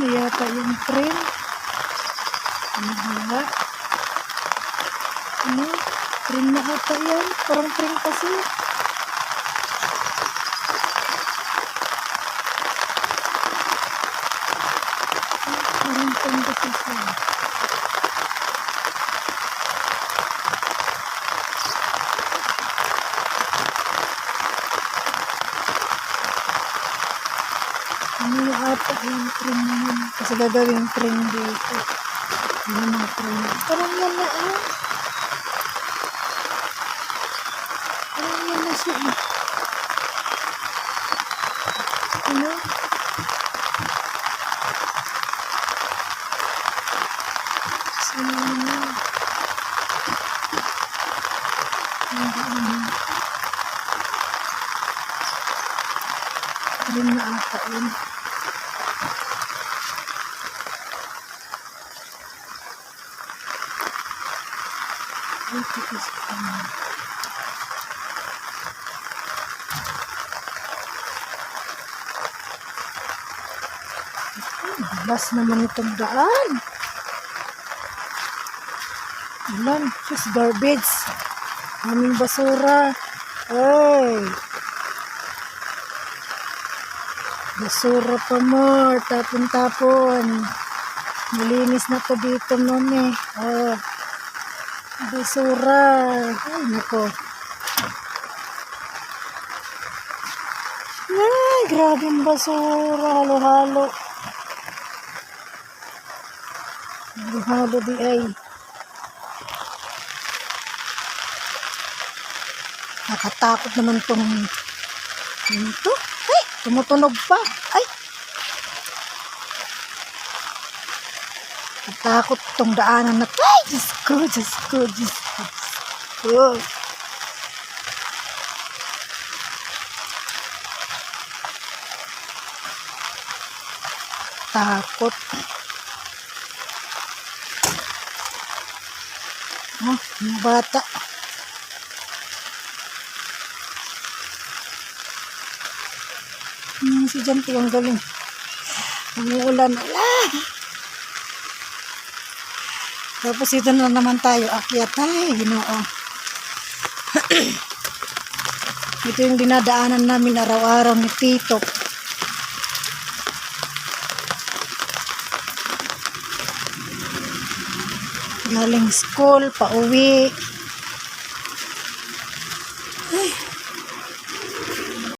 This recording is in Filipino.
na yata yung train. Ano nga? Ano? Train na ata yan. Parang train kasi. Parang Ano ata yung train yun? Kasi gagawin train dito. Ano mga train? Parang yan na ano? Parang yan na siya eh. Ano? Train na ata yun. Ito is ano? Bas naman itong daan. Ilan? Just garbage. Aming basura. Ay. Basura pa more. Tapon-tapon. Malinis na to dito, mami. Oh. Basura. Ay, nako. Ay, grabe ang basura. Halo-halo. Halo-halo di ay. Nakatakot naman tong ano to? Ay, tumutunog pa. Ay. Natakot tong daanan na to. Ay, Diyos ko, Diyos ko, Diyos ko. Diyos ko. Takot. Oh, yung bata. Hmm, si Janty ang galing. Umuulan. Ala! Tapos ito na naman tayo. Akyat ay, ginoo. ito yung dinadaanan namin araw-araw ni Tito. Galing school, pauwi.